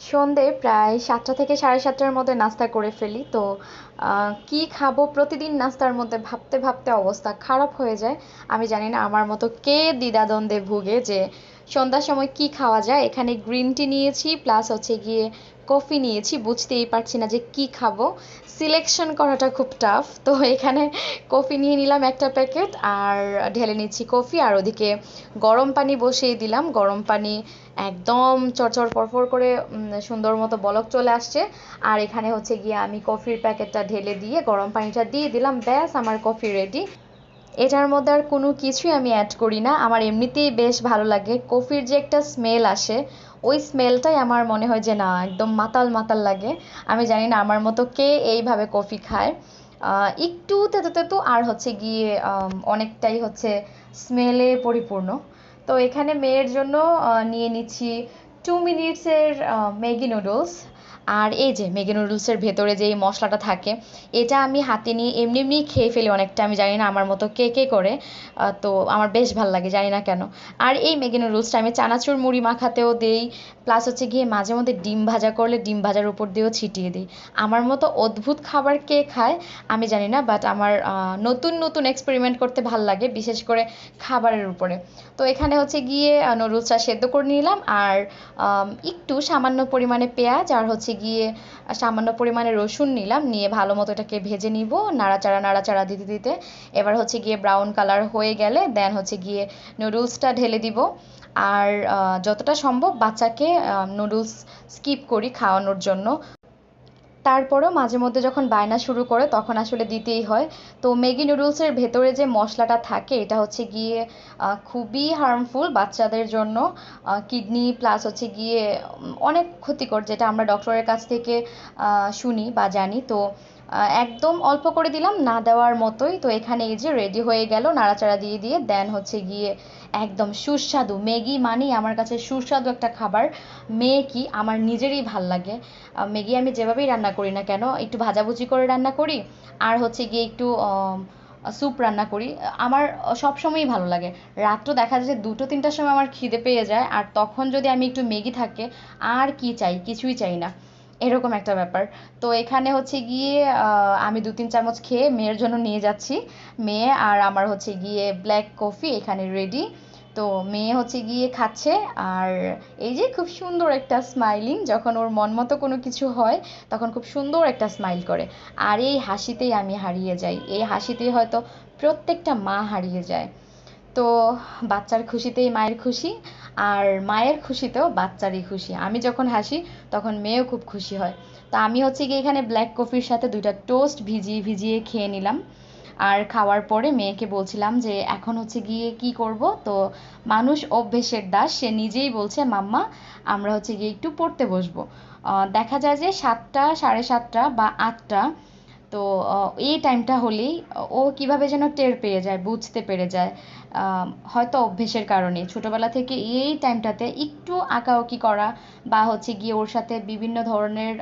সন্ধে প্রায় সাতটা থেকে সাড়ে সাতটার মধ্যে নাস্তা করে ফেলি। তো কি খাব প্রতিদিন নাস্তার মধ্যে ভাবতে ভাবতে অবস্থা খারাপ হয়ে যায়। আমি জানি না আমার মতো কে দ্বিধাদ্বন্দ্বে ভুগে যে সন্ধ্যার সময় কি খাওয়া যায়। এখানে গ্রিন টি নিয়েছি প্লাস হচ্ছে গিয়ে কফি নিয়েছি। বুঝতেই পারছি না যে কি খাব। সিলেকশন করাটা খুব টাফ তো এখানে কফি নিয়ে নিলাম একটা প্যাকেট আর ঢেলে নিচ্ছি কফি। আর ওদিকে গরম পানি বসিয়ে দিলাম। গরম পানি একদম চরচর পরপর করে সুন্দর মতো বলক চলে আসছে। আর এখানে হচ্ছে গিয়ে আমি কফির প্যাকেটটা ঢেলে দিয়ে, গরম পানিটা দিয়ে দিলাম। ব্যাস, আমার কফি রেডি এটার মধ্যে আর কোনো কিছুই আমি অ্যাড করি না। আমার এমনিতেই বেশ ভালো লাগে। কফির যে একটা স্মেল আসে, ওই স্মেলটাই আমার মনে হয় যে না, একদম মাতাল মাতাল লাগে। আমি জানি না আমার মতো কে এইভাবে কফি খায়। একটু তেতো তেতো, আর হচ্ছে গিয়ে অনেকটাই হচ্ছে স্মেলে পরিপূর্ণ। তো এখানে মেয়ের জন্য নিয়ে নিচ্ছি টু মিনিটসের ম্যাগি নুডলস আর এই যে ম্যাগি নুডলসের ভেতরে যে মশলাটা থাকে, এটা আমি হাতে নিয়ে এমনি এমনি খেয়ে ফেলি অনেকটা। আমি জানি না আমার মতো কে কে করে তো আমার বেশ ভালো লাগে, জানি না কেন। আর এই ম্যাগি নুডলসটা আমি চানাচুর মুড়ি মাখাতেও দেই প্লাস হচ্ছে গিয়ে মাঝে মধ্যে ডিম ভাজা করলে ডিম ভাজার উপর দিয়েও ছিটিয়ে দিই। আমার মতো অদ্ভুত খাবার কে খায়, আমি জানি না বাট আমার নতুন নতুন এক্সপেরিমেন্ট করতে ভালো লাগে, বিশেষ করে খাবারের উপরে। তো এখানে হচ্ছে গিয়ে নুডলসটা সেদ্ধ করে নিলাম, আর একটু সামান্য পরিমাণে পেঁয়াজ আর হচ্ছে গিয়ে সামান্য পরিমাণে রসুন নিলাম, নিয়ে ভালো মতো এটাকে ভেজে নিব, নাড়াচাড়া নাড়াচাড়া দিতে দিতে। এবার হচ্ছে গিয়ে ব্রাউন কালার হয়ে গেলে দেন হচ্ছে গিয়ে নুডলসটা ঢেলে দিব। আর যতটা সম্ভব বাচ্চাকে নুডলস স্কিপ করি খাওয়ানোর জন্য। তারপরেও মাঝে মধ্যে যখন বায়না শুরু করে, তখন আসলে দিতেই হয়। তো ম্যাগি নুডলসের ভেতরে যে মশলাটা থাকে, এটা হচ্ছে গিয়ে খুবই হার্মফুল বাচ্চাদের জন্য। কিডনি প্লাস হচ্ছে গিয়ে অনেক ক্ষতিকর, যেটা আমরা ডক্টরের কাছ থেকে শুনি বা জানি। তো একদম অল্প করে দিলাম, না দেওয়ার মতোই। তো এখানে এই যে রেডি হয়ে গেল, নাড়াচাড়া দিয়ে দিয়ে দেন হচ্ছে গিয়ে একদম সুস্বাদু। ম্যাগি মানেই আমার কাছে সুস্বাদু একটা খাবার। মেয়ে কি আমার নিজেরই ভালো লাগে। ম্যাগি আমি যেভাবেই রান্না করি না কেন, একটু ভাজাভুজি করে রান্না করি আর হচ্ছে গিয়ে একটু স্যুপ রান্না করি। আমার সব সময়ই ভালো লাগে। রাত্র দেখা যায় যে দুটো, তিনটার সময় আমার খিদে পেয়ে যায় আর তখন যদি আমি একটু ম্যাগি থাকে, আর কি চাই? কিছুই চাই না। এরকম একটা ব্যাপার। তো এখানে হচ্ছে গিয়ে আমি দু তিন চামচ খেয়ে মেয়ের জন্য নিয়ে যাচ্ছি। মেয়ে আর আমার হচ্ছে গিয়ে ব্ল্যাক কফি এখানে রেডি তো মেয়ে হচ্ছে গিয়ে খাচ্ছে আর এই যে খুব সুন্দর একটা স্মাইলিং যখন ওর মন মতো কোনো কিছু হয়, তখন খুব সুন্দর একটা স্মাইল করে। আর এই হাসিতেই আমি হারিয়ে যাই। এই হাসিতেই হয়তো প্রত্যেকটা মা হারিয়ে যায়। তো বাচ্চার খুশিতেই মায়ের খুশি আর মায়ের খুশিতেও বাচ্চারই খুশি। আমি যখন হাসি তখন মেয়েও খুব খুশি হয়। তো আমি হচ্ছে গিয়ে এখানে ব্ল্যাক কফির সাথে দুইটা টোস্ট ভিজিয়ে ভিজিয়ে খেয়ে নিলাম। আর খাওয়ার পরে মেয়েকে বলছিলাম যে, এখন হচ্ছে গিয়ে কি করব? তো মানুষ অভ্যেসের দাস, সে নিজেই বলছে, মাম্মা, আমরা হচ্ছে গিয়ে একটু পড়তে বসবো। দেখা যায় যে সাতটা, সাড়ে সাতটা বা আটটা তো এই টাইমটা হলেই, ও কীভাবে যেন টের পেয়ে যায়, বুঝতে পেরে যায় হয়তো অভ্যেসের কারণে। ছোটোবেলা থেকে এই টাইমটাতে একটু আঁকাআঁকি করা বা হচ্ছে গিয়ে ওর সাথে বিভিন্ন ধরনের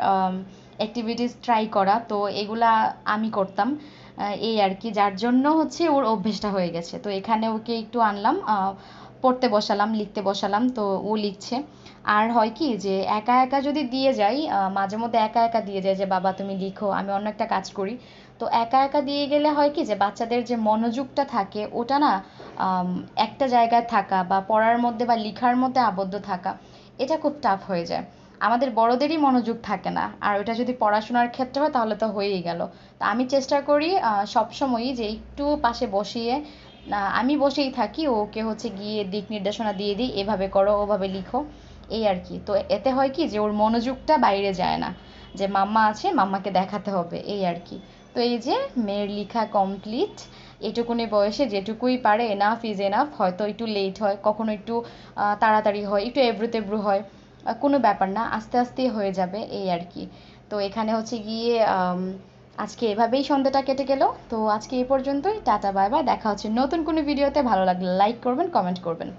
অ্যাক্টিভিটিস ট্রাই করা, তো এগুলা আমি করতাম এই আর কি। যার জন্য হচ্ছে ওর অভ্যেসটা হয়ে গেছে। তো এখানে ওকে একটু আনলাম পড়তে বসালাম, লিখতে বসালাম, তো ও লিখছে। আর হয় কি যে একা একা যদি দিয়ে যাই মাঝে মধ্যে একা একা দিয়ে যায় যে, বাবা, তুমি লিখো, আমি অন্য একটা কাজ করি। তো একা একা দিয়ে গেলে হয় কি যে, বাচ্চাদের যে মনোযোগটা থাকে, ওটা না একটা জায়গায় থাকা বা পড়ার মধ্যে বা লিখার মধ্যে আবদ্ধ থাকা, এটা খুব টাফ হয়ে যায়। আমাদের বড়দেরই মনোযোগ থাকে না। আর ওটা যদি পড়াশোনার ক্ষেত্রে হয়, তাহলে তো হয়েই গেল। তা আমি চেষ্টা করি সবসময়ই যে একটু পাশে বসিয়ে আমি বসেই থাকি, ওকে হচ্ছে গিয়ে দিক নির্দেশনা দিয়ে দিই, এভাবে করো, ওভাবে লিখো, এই আর কি। তো এতে হয় কি যে ওর মনোযোগটা বাইরে যায় না, যে মাম্মা আছে, মাম্মাকে দেখাতে হবে, এই আর কি। তো এই যে মেয়ের লেখা কমপ্লিট এটুকুনি বয়সে যেটুকুই পারে এনাফ ইজ এনাফ হয়তো একটু লেট হয়, কখনো একটু তাড়াতাড়ি হয়, একটু এবড়ো তেবড়ো হয়, কোনো ব্যাপার না, আস্তে আস্তে হয়ে যাবে, এই আর কি। তো এখানে হচ্ছে গিয়ে আজকে এভাবেই সন্ধ্যাটা কেটে গেল। তো আজকে এই পর্যন্তই, টাটা, বাই বাই, দেখা হচ্ছে নতুন কোনো ভিডিওতে। ভালো লাগলে লাইক করবেন কমেন্ট করবেন।